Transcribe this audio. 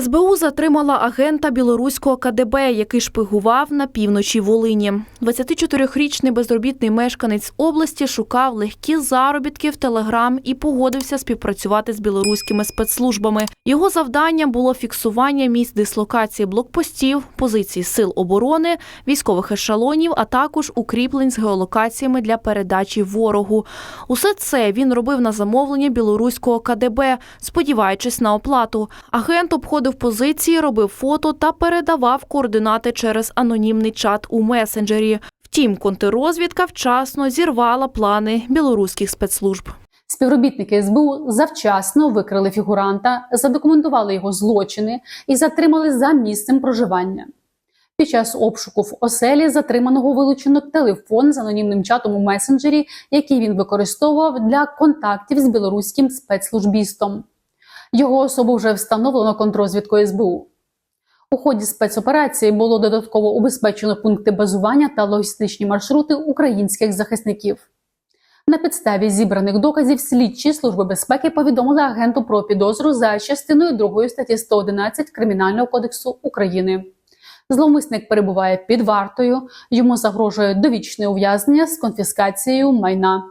СБУ затримала агента білоруського КДБ, який шпигував на півночі Волині. 24-річний безробітний мешканець області шукав легкі заробітки в Телеграм і погодився співпрацювати з білоруськими спецслужбами. Його завданням було фіксування місць дислокації блокпостів, позицій сил оборони, військових ешелонів, а також укріплень з геолокаціями для передачі ворогу. Усе це він робив на замовлення білоруського КДБ, сподіваючись на оплату. Агент обходив позиції, робив фото та передавав координати через анонімний чат у месенджері. Втім, контррозвідка вчасно зірвала плани білоруських спецслужб. Співробітники СБУ завчасно викрили фігуранта, задокументували його злочини і затримали за місцем проживання. Під час обшуку в оселі затриманого вилучено телефон з анонімним чатом у месенджері, який він використовував для контактів з білоруським спецслужбістом. Його особу вже встановлено контррозвідкою СБУ. У ході спецоперації було додатково убезпечено пункти базування та логістичні маршрути українських захисників. На підставі зібраних доказів слідчі служби безпеки повідомили агенту про підозру за частиною 2 статті 111 Кримінального кодексу України. Зловмисник перебуває під вартою, йому загрожує довічне ув'язнення з конфіскацією майна.